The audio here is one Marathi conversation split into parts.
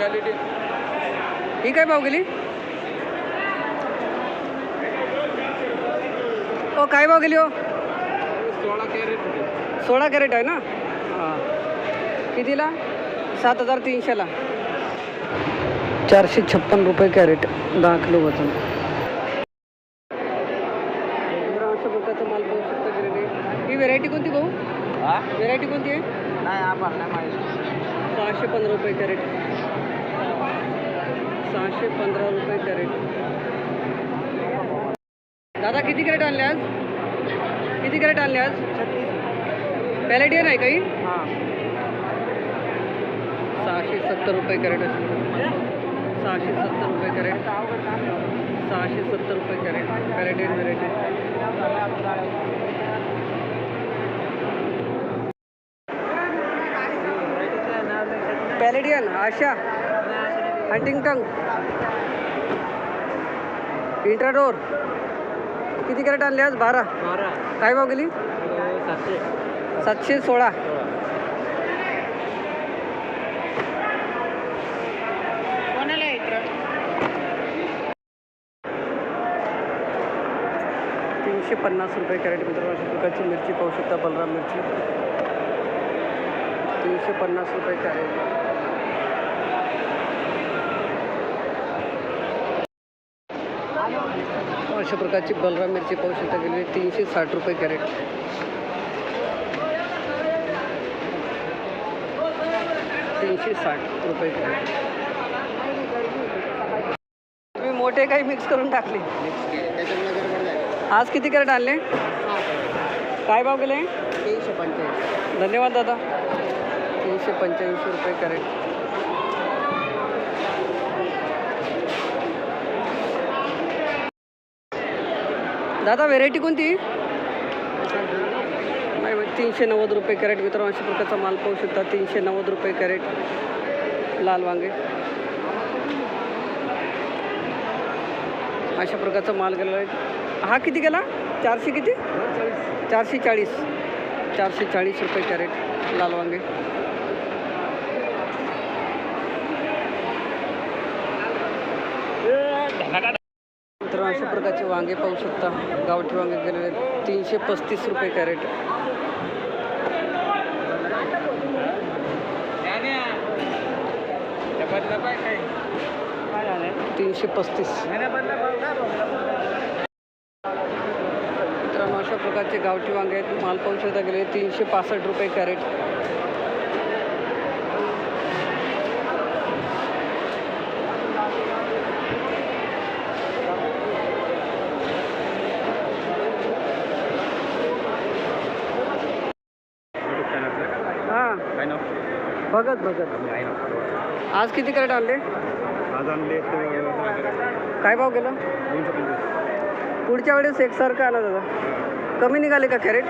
क्वालिटी ही काय भाव गेली? ओ काय भाव गेली हो? सोळा कॅरेट सोळा कॅरेट आहे ना? हां. कितीला? सात हजार तीनशेला. चारशे छप्पन रुपये कॅरेट दहा किलो वजन. अशा प्रकारचा माल पाहू शकता कॅरेट ही व्हेरायटी कोणती भाऊ? व्हेरायटी कोणती आहे? नाही सहाशे पंधरा रुपये कॅरेट. सहाशे पंधरा रुपये कॅरेट. दादा किती कॅरेट आणले आज? किती कॅरेट आणले आज? पॅलेडियन आहे काही? हां सहाशे सत्तर रुपये कॅरेट असेल सहाशे सत्तर रुपये कॅरेट. सहाशे सत्तर रुपये कॅरेट. Palladian variety. पॅलेडियन आशा. हंटिंगटन। इंट्राडोर। किती कॅरेट आणले आज? बारा. बारा. काय भाव गेली? सातशे. सोळा. तीनशे पन्नास रुपये कॅरेट मित्रांनो अशा प्रकारची मिरची पाहू शकता बलराम मिरची. तीनशे पन्नास रुपये कॅरेट. अशा प्रकारची बलराम मिरची पाहू शकता. गेली तीनशे साठ रुपये कॅरेट. तीनशे साठ रुपये कॅरेट. तुम्ही मोठे काही मिक्स करून टाकले. आज किती कॅरेट आणले? काय भाव गेले? तीनशे पंच्याऐंशी धन्यवाद दादा. तीनशे पंच्याऐंशी रुपये कॅरेट. दादा व्हेरायटी कोणती? नाही तीनशे नव्वद रुपये कॅरेट मित्रांनो अशा प्रकारचा माल पाहू शकता. तीनशे नव्वद रुपये कॅरेट लाल वांगे. अशा प्रकारचा माल गेलेला आहे. हा किती गेला? चारशे किती? चारशे चाळीस. चारशे चाळीस रुपये कॅरेट लाल वांगे मित्रांनो अशा प्रकारचे वांगे पाहू शकता. गावठी वांगे गेलेले तीनशे पस्तीस रुपये कॅरेट. तीनशे पस्तीस. मित्रांनो अशा प्रकारचे गावठी वांगे आहेत. माल पाहू शकता गेले तीनशे पासष्ट रुपये कॅरेट. आज किती कॅरेट आणले? आज आणले काय भाव गेला? पुढच्या वेळेस एकसारखं आला दादा. कमी निघाले का कॅरेट?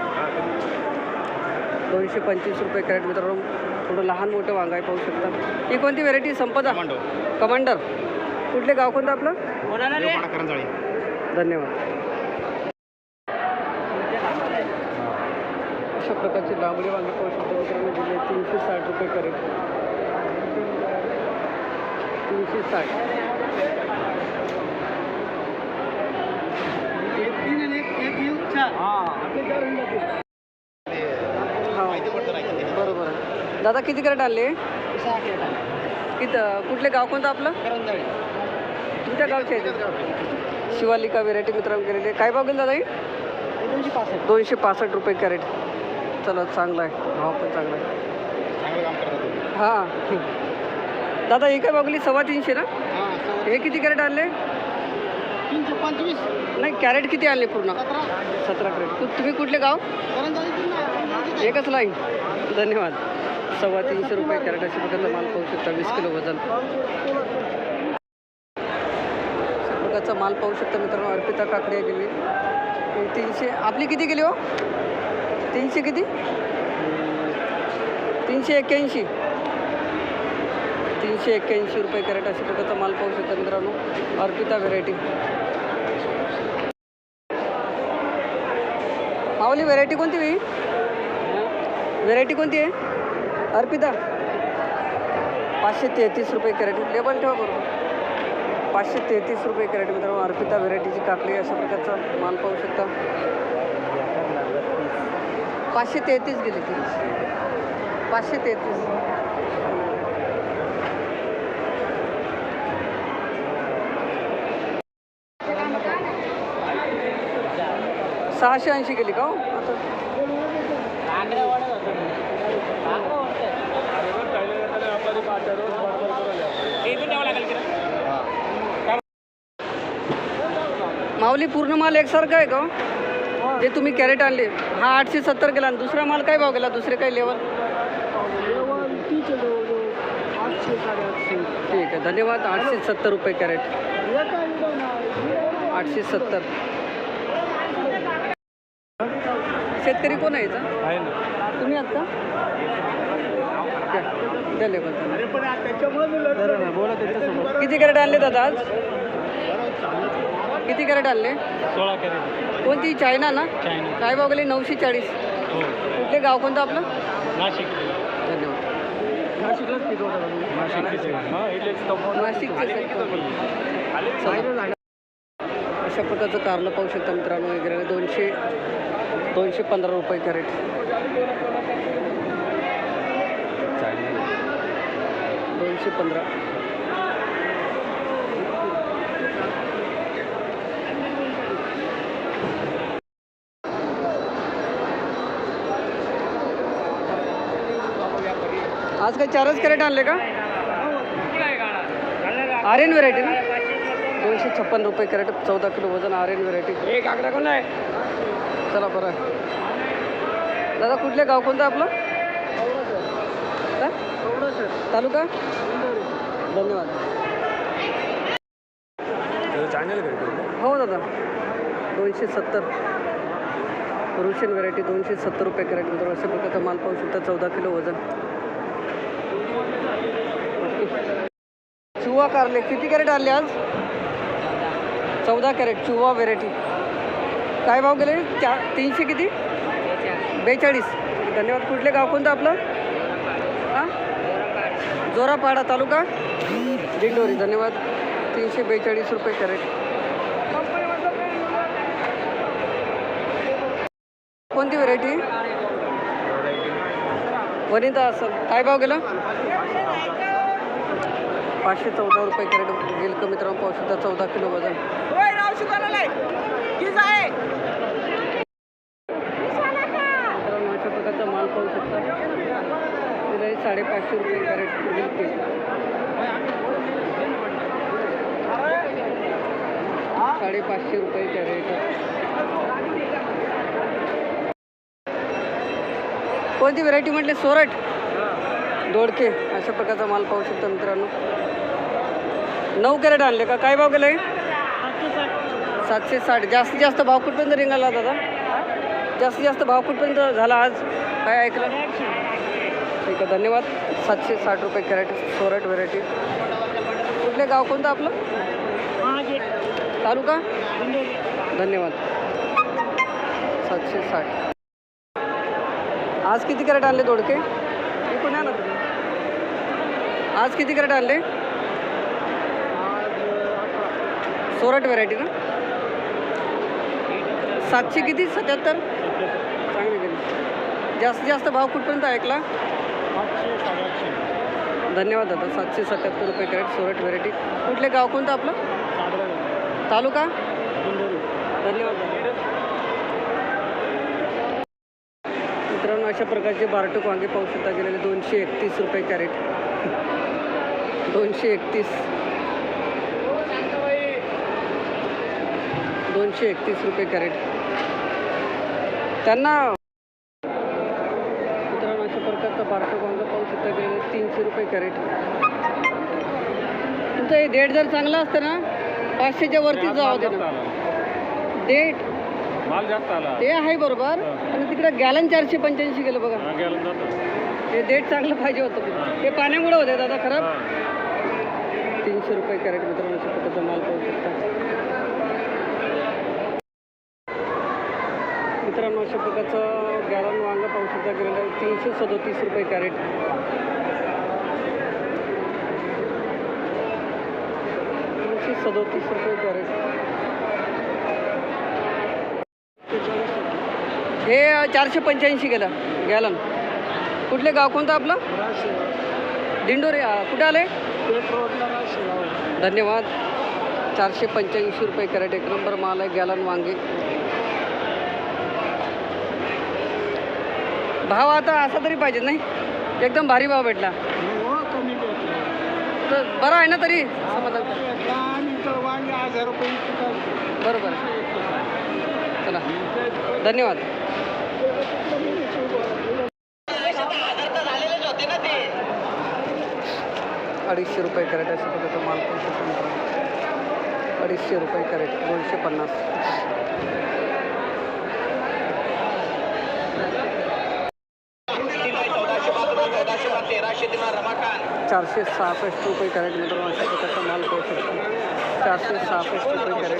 दोनशे पंचवीस रुपये कॅरेट मित्रांनो. थोडं लहान मोठं वांगा आहे पाहू शकता. ही कोणती व्हेरायटी संपदा? कमांडर. कुठले गाव कोणतं आपलं? धन्यवाद. अशा प्रकारचे लांबडी वांगे पाहू शकता मित्रांनो. दिले तीनशे साठ रुपये कॅरेट. साठ बरोबर. आहे दादा किती कॅरेट आणले किती कुठले गाव कोणतं आपलं? तुमच्या गावचे? आहे शिवालिका व्हेरायटी मित्रांनो केलेली काय भाव गेले दादा ही दोनशे पासष्ट. दोनशे पासष्ट रुपये कॅरेट. चला चांगला आहे. भाव पण चांगला आहे. हां. दादा ही काय बघली सव्वा तीनशे ना? हां किती कॅरेट आणले? तीनशे पंचवीस. नाही कॅरेट किती आणले पूर्ण? सतरा. कॅरेट. तुम्ही कुठले गाव? एकच लाईन धन्यवाद. सव्वा तीनशे रुपये कॅरेट अशा प्रकारचा माल पाहू शकता वीस किलो वजन. अशा प्रकारचा माल पाहू शकता मित्रांनो अर्पिता काकडे गेली हे तीनशे. आपली किती गेली हो? तीनशे किती? तीनशे एक्क्याऐंशी. तीनशे एक्क्याऐंशी रुपये कॅरेट अशा प्रकारचा माल पाहू शकता मित्रांनो. अर्पिता व्हेरायटी माऊली व्हेरायटी कोणती होई व्हेरायटी कोणती आहे? अर्पिता. पाचशे तेहतीस रुपये कॅरेट. लेबल ठेवा बरोबर पाचशे तेहतीस रुपये कॅरेट मित्रांनो अर्पिता व्हेरायटीची काकडी अशा प्रकारचा माल पाहू शकता. पाचशे तेहतीस गेली ती. पाचशे तेहतीस. सहाशे ऐंशी केली का हो? माऊली पूर्ण माल एकसारखा आहे का हो? जे तुम्ही कॅरेट आणले हा आठशे सत्तर गेला आणि दुसरा माल काय भाव गेला? दुसरे काही लेवल ठीक आहे धन्यवाद. आठशे सत्तर रुपये कॅरेट. आठशे सत्तर. शेतकरी कोण आहे याचा आहे ना. तुम्ही आहात का द्या. द्या लेबल त्यांना. बोला त्याच्यासोबत. किती कॅरेट आणले दादा आज? किती कॅरेट आणले? सोळा कॅरेट. कोणती? चायना ना? चायना. काय भाव गेले नऊशे चाळीस. हो. कुठले गाव कोणतं आपलं? नाशिक. धन्यवाद. नाशिकलाच पिकवतात. नाशिक. हां इथलेच नाशिकचे अशा प्रकारचं कारलं पाहू शकता मित्रांनो वगैरे दोनशे दोनशे पंधरा रुपये कॅरेट. दोनशे पंधरा. आज काय चारच कॅरेट आणले का? आर्यन व्हेरायटी ना. दोनशे छप्पन रुपये कॅरेट चौदा किलो वजन आर्यन व्हेरायटी एक आकडा कोण आहे? चला बरं. दादा कुठले गाव कोणतं आपलं? तालुका? धन्यवाद. हो दादा. दोनशे सत्तर. रुशियन व्हेरायटी दोनशे सत्तर रुपये कॅरेट. नंतर अशा प्रकारचा माल पाहू शकता चौदा किलो वजन. चुवा कारले. किती कॅरेट आणले आज? चौदा कॅरेट चुवा व्हेरायटी काय भाव गेले? चा तीनशे किती? बेचाळीस. धन्यवाद. कुठले गाव कोणतं आपलं? हां? जोरापाडा तालुका? दिंडोरी. धन्यवाद. तीनशे बेचाळीस रुपये कॅरेट. कोणती व्हेरायटी वनिता असेल काय भाव गेला? पाचशे चौदा रुपये कॅरेट गेल का मित्रांनो? पाहू शकता चौदा किलो वजन. मित्रांनो अशा प्रकारचा माल पाहू शकता. साडेपाचशे रुपये कॅरेट साडेपाचशे रुपये कॅरेट. कोणती व्हेरायटी म्हटली? सोरट दोडके. अशा प्रकारचा माल पाहू शकता मित्रांनो. नऊ कॅरेट आणले का? काय भाव गेले सातशे साठ. जास्तीत जास्त भाव कुठपर्यंत रिंगाला दादा? जास्तीत जास्त भाव कुठपर्यंत झाला आज? काय ऐकलं? ठीक आहे धन्यवाद. सातशे साठ रुपये कॅरेट सोरट व्हेरायटी. कुठले गाव कोणतं आपलं? तालुका? धन्यवाद. सातशे साठ. आज किती कॅरेट आणले दोडके? इकडून या ना तुम्ही. आज किती कॅरेट आणले? सोराट व्हरायटी ना? सातशे किती? सत्याहत्तर? चांगली गेली. जास्तीत जास्त भाव कुठपर्यंत ऐकला धन्यवाद दादा सातशे सत्याहत्तर रुपये कॅरेट सोराट व्हरायटी कुठले गाव कोणतं आपलं? तालुका? धन्यवाद मित्रांनो अशा प्रकारचे बारटूक वांगे पाहू शकता गेलेले दोनशे एकतीस रुपये कॅरेट. दोनशे एकतीस. दोनशे एकतीस रुपये कॅरेट. त्यांना मित्रांनो अशा प्रकारचा बारटोक वांगा पाहू शकता गेलेले तीनशे रुपये कॅरेट. तुमचं हे डेट जर चांगलं असतं ना पाचशेच्या वरतीच जावं दे डेट? माल जास्त आला. ते आहे बरोबर आणि तिकडे गॅलन चारशे पंच्याऐंशी गेलं बघा. ते डेट चांगलं पाहिजे होतं. ते पाण्यामुळे होते दादा खराब तीनशे रुपये कॅरेट मित्रांनो माल पाहू शकता. अशा प्रकारचं गॅलन वांगं पाहू शकता आहे तीनशे सदोतीस रुपये कॅरेट. तीनशे सदोतीस रुपये कॅरेट. हे चारशे पंच्याऐंशी गेलं गॅलन. कुठले गाव कोणतं आपलं? दिंडोरे कुठे आले धन्यवाद. चारशे पंच्याऐंशी रुपये कॅरेट एक नंबर माल आहे गॅलन वांगे. भाव आता असा तरी पाहिजे नाही? एकदम भारी भाव भेटला. तर बरं आहे ना तरी? बरोबर चला. धन्यवाद. अडीचशे रुपये कॅरेट अशा प्रकारचा माल पण. अडीचशे रुपये कॅरेट दोनशे पन्नास. चारशे सहासष्ट रुपये कॅरेट मित्रांनो अशा प्रकारचा माल पाहू शकतो चारशे सहासष्ट रुपये कॅरेट.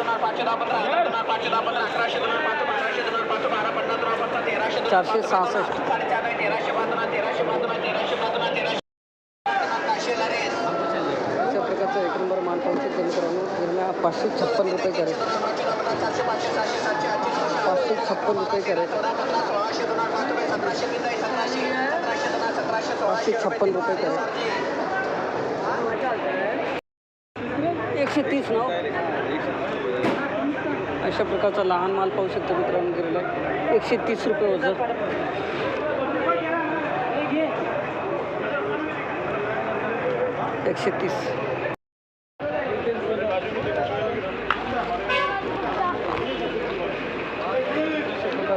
चारशे सहासष्ट अशा प्रकारचा एक नंबर माल पाहू शकतो मित्रांनो पाचशे छप्पन आपण छप्पन रुपये कॅरेट पाचशे छप्पन रुपये कॅरेट एकशे तीस नऊ. अशा प्रकारचा लहान माल पाहू शकतो मित्रांनो गेलेला. एकशे तीस रुपये वजन. एकशे तीस.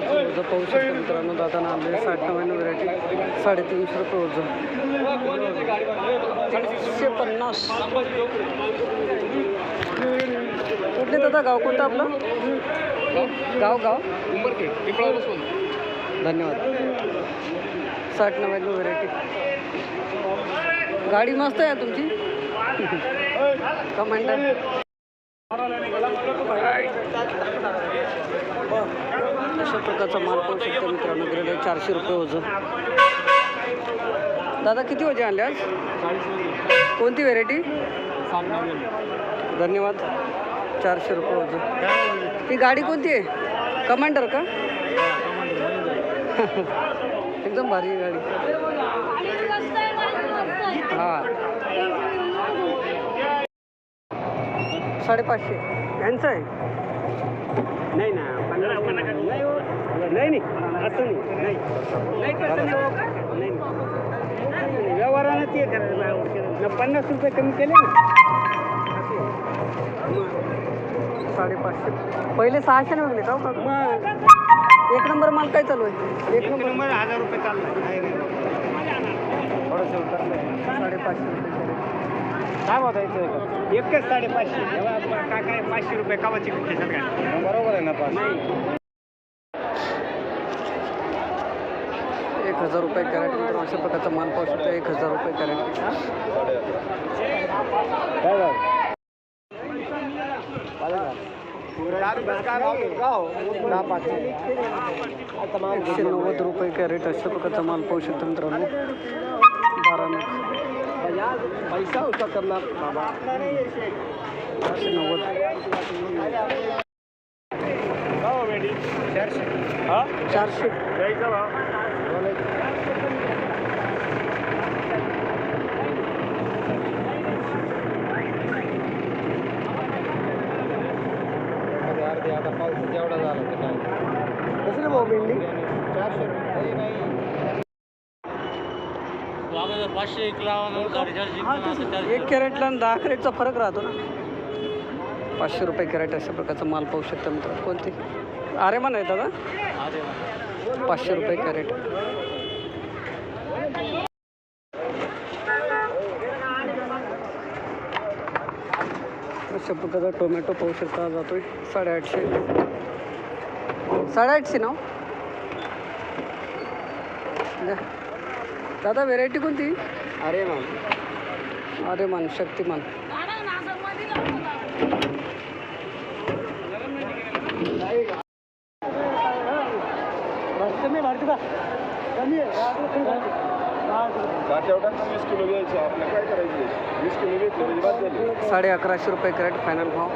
जर पाहू शकतो मित्रांनो दादा नांदे साठ नव्याण्णव व्हरायटी साडेतीनशे रुपये वजन. एकशे पन्नास. कुठले दादा गाव कोणतं आपलं? गाव गाव? धन्यवाद. साठ नव्याण्णव व्हरायटी गाडी मस्त आहे तुमची. कमांडर अशा प्रकारचा माल पाहू शकता मित्रांनो ग्रेड आहे चारशे रुपये वजन. दादा किती वजे आणले आज? कोणती व्हेरायटी धन्यवाद. चारशे रुपये वजन. ही गाडी कोणती आहे? कमांडर का? एकदम भारी आहे गाडी. हां. साडेपाचशे. यांचं आहे? नाही ना पन्नास नाही हो. नाही नाही. असं नाही. नाही. नाही नाही नाही. व्यवहारानं ते करायचं पन्नास रुपये कमी केले ना. साडेपाचशे. पहिले सहाशे विकले का हो काका? मग एक नंबर माल काय चालू आहे? एक नंबर नंबर हजार रुपये चाललाय. थोडंसं उतरलंय साडेपाचशे रुपये. कॅरेट. काय बघायचं एकच साडेपाचशे. काय काय पाचशे रुपये कावाची खिशात काय बरोबर आहे ना पाच. एक हजार रुपये कॅरेट मित्रांनो अशा प्रकारचा माल पाहू शकतो. एक हजार रुपये कॅरेट काय झालं? एकशे नव्वद रुपये कॅरेट अशा प्रकारचा माल पाहू शकतो मित्रांनो. बारा नग पैसा होता करणार बाबा चारशे. नव्वद चारशे हा चारशे द्यायचा भाव अर्धे आता पाऊस एवढा झाला तर काय कसं भाऊ भेंडी चारशे नाही पाचशे एक लावा एक कॅरेटला आणि दहा कॅरेटचा फरक राहतो ना. पाचशे रुपये कॅरेट अशा प्रकारचा माल पाहू शकता मित्रांनो. कोणते? आरेमान आहे दादा? पाचशे रुपये कॅरेट. अशा प्रकारचा टोमॅटो पाहू शकता जातोय साडेआठशे. साडेआठशे ना हो? दादा व्हेरायटी कोणती? अरे मग अरे मान शक्तिमान. कमी भरती का कमी आहे तेवढाच वीस किलो घ्यायचं आपल्याला काय करायचं? वीस किलो घेतलं बाद झाली साडे अकराशे रुपये कॅरेट फायनल भाव.